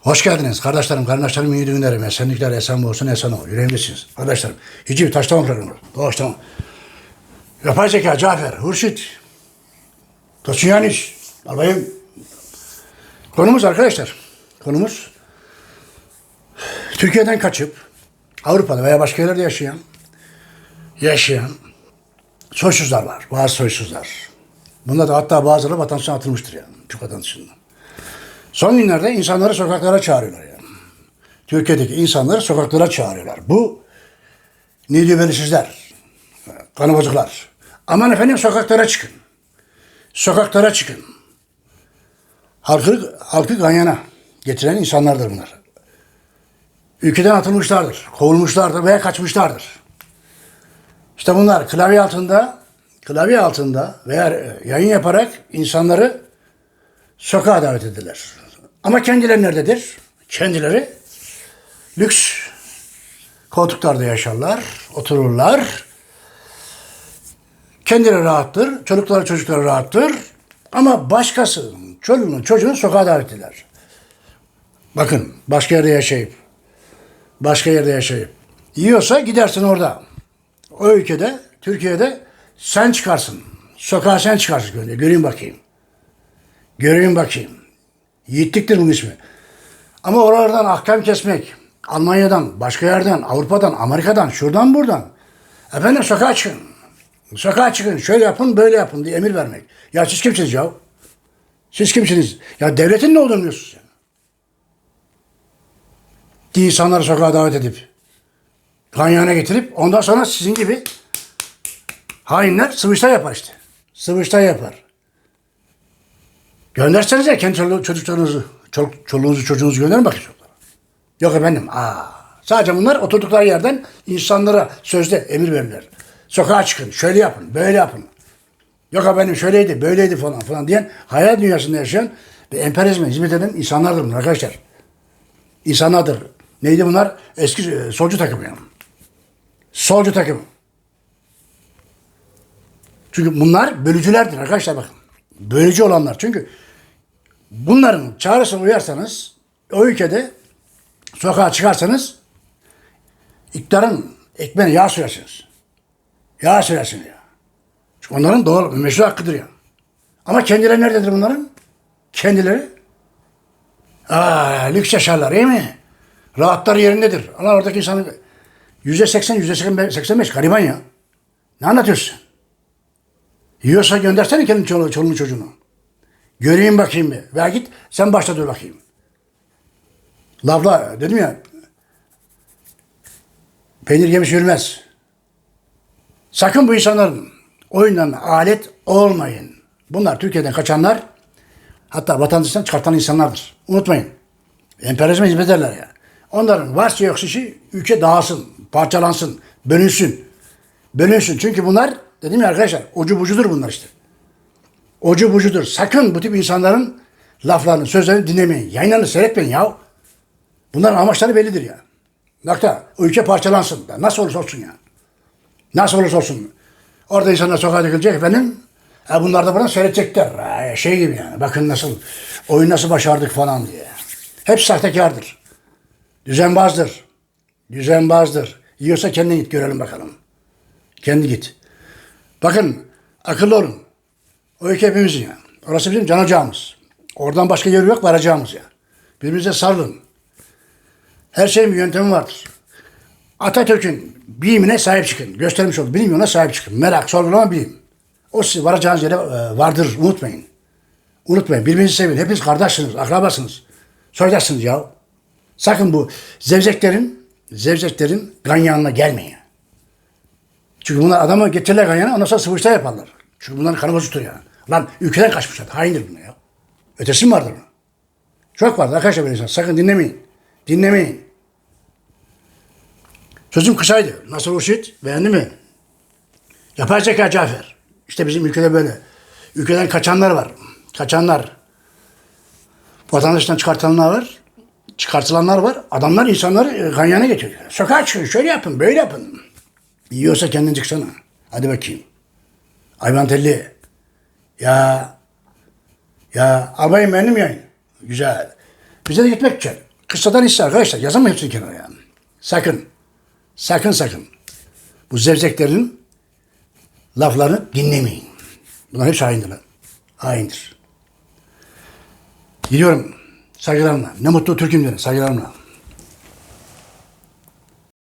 Hoş geldiniz kardeşlerim, kardeşlerim, iyi günlerim, esenlikler, esen olsun, esen ol, yüreğimdesiniz. Kardeşlerim, hiçbir taşlama programı, doğuşlama. Yapay zeka, Cafer, Hurşit, Toçuyanis, albayım. Konumuz arkadaşlar, konumuz Türkiye'den kaçıp Avrupa'da veya başka yerlerde yaşayan, yaşayan soysuzlar var, bazı soysuzlar. Bunda da hatta bazıları vatandaştan atılmıştır yani, Türk vatandaşından. Son günlerde insanları sokaklara çağırıyorlar yani. Türkiye'deki insanları sokaklara çağırıyorlar. Bu nidüvelisizler, kanıbacıklar. Aman efendim sokaklara çıkın. Sokaklara çıkın. Halkı, halkı ganyana getiren insanlardır bunlar. Ülkeden atılmışlardır, kovulmuşlardır veya kaçmışlardır. İşte bunlar klavye altında, klavye altında veya yayın yaparak insanları sokağa davet edilir. Ama kendileri nerededir? Kendileri lüks koltuklarda yaşarlar, otururlar. Kendileri rahattır, çocukları çocukları rahattır. Ama başkası çocuğunu çocuğunu sokağa davet eder. Bakın başka yerde yaşayıp, başka yerde yaşayıp yiyorsa gidersin orada. O ülkede, Türkiye'de sen çıkarsın. Sokağa sen çıkarsın. Göreyim bakayım. Göreyim bakayım. Yiğitliktir bunun ismi. Ama oralardan ahkam kesmek, Almanya'dan, başka yerden, Avrupa'dan, Amerika'dan, şuradan buradan. Efendim sokağa çıkın. Sokağa çıkın, şöyle yapın, böyle yapın diye emir vermek. Ya siz kimsiniz ya? Siz kimsiniz? Ya devletin ne olduğunu biliyorsunuz sen. Diye insanları sokağa davet edip, kanyana getirip, ondan sonra sizin gibi hainler sıvıştay yapar işte. Sıvıştay yapar. Göndersenize kendi çolu- çocuklarınızı, çoluk, çoluğunuzu, çocuğunuzu gönderin bakın çocuklara. Yok efendim. Aa, sadece bunlar oturdukları yerden insanlara sözde emir verirler. Sokağa çıkın, şöyle yapın, böyle yapın. Yok efendim şöyleydi, böyleydi falan falan diyen hayal dünyasında yaşayan ve emperyalizme hizmet eden insanlardır bunlar arkadaşlar. İnsanlardır. Neydi bunlar? Eski e, solcu takımı yani. Solcu takımı. Çünkü bunlar bölücülerdir arkadaşlar bakın. Bölücü olanlar. Çünkü bunların çağrısına uyarsanız o ülkede sokağa çıkarsanız iktidarın ekmeğine yağ sürersiniz. Yağ sürersiniz ya. Çünkü onların doğal meşru hakkıdır ya. Ama kendileri nerededir bunların? Kendileri Aa, lüks yaşarlar değil mi? Rahatları yerindedir. Allah oradaki insanın yüzde seksen, yüzde seksen beş gariban ya. Ne anlatıyorsun? Yiyorsa göndersene kendi çoluğunu, çoluğunu çocuğunu. Göreyim bakayım bir. Ver git sen başta dur bakayım. Lafla dedim ya. Peynir yemiş yürümez. Sakın bu insanların oyunlarına alet olmayın. Bunlar Türkiye'den kaçanlar hatta vatandaştan çıkartan insanlardır. Unutmayın. Emperyalizme hizmet ederler ya. Onların varsa yoksa işi ülke dağılsın, parçalansın, bölünsün. Bölünsün. Çünkü bunlar dedim ya arkadaşlar ucu bucudur bunlar işte. Ucu bucudur. Sakın bu tip insanların laflarını, sözlerini dinlemeyin. Yayınlarını seyretmeyin ya. Bunların amaçları bellidir ya. Nokta. Ülke parçalansın. Nasıl olursa olsun ya. Nasıl olursa olsun. Orada insanlar sokağa dökülecek efendim. Ha bunlar da buradan seyredecekler. Ha, şey gibi yani. Bakın nasıl, oyun nasıl başardık falan diye. Hep sahtekardır. Düzenbazdır. Düzenbazdır. Yiyorsa kendin git görelim bakalım. Kendi git. Bakın akıllı olun. O ülke hepimizin ya. Orası bizim can ocağımız. Oradan başka yer yok varacağımız ya. Birbirimize sarılın. Her şeyin bir yöntemi vardır. Atatürk'ün bilimine sahip çıkın. Göstermiş olduğu bilim yoluna sahip çıkın. Merak, sorgulama, bilim. O sizin varacağınız yere e, vardır. Unutmayın. Unutmayın. Birbirinizi sevin. Hepiniz kardeşsiniz, akrabasınız. Soydaşsınız ya. Sakın bu zevzeklerin, zevzeklerin ganyanına gelmeyin. Çünkü bunlar adamı getirirler ganyana ondan sonra sıvışta yaparlar. Çünkü bunların kanı bozuktur ya. Lan ülkeden kaçmışlar. Haindir bunlar ya. Ötesi mi vardır bunun? Çok vardır arkadaşlar böyle insan. Sakın dinlemeyin. Dinlemeyin. Sözüm kısaydı. Nasıl Urşit? Beğendi mi? Yapay zeka Cafer. İşte bizim ülkede böyle. Ülkeden kaçanlar var. Kaçanlar. Vatandaştan çıkartılanlar var. Çıkartılanlar var. Adamlar insanları e, ganyana getiriyor. Sokağa çıkın. Şöyle yapın. Böyle yapın. Yiyorsa kendin çıksana. Hadi bakayım. Hayvan telli. Ya. Ya albayım benim yayın. Güzel. Bize de gitmek için. Kıssadan hisse arkadaşlar. Yazamam hepsini kenara yani. Sakın. Sakın sakın. Bu zevzeklerin laflarını dinlemeyin. Bunlar hepsi haindirler. Haindir. Gidiyorum saygılarımla. Ne mutlu Türk'üm derim saygılarımla.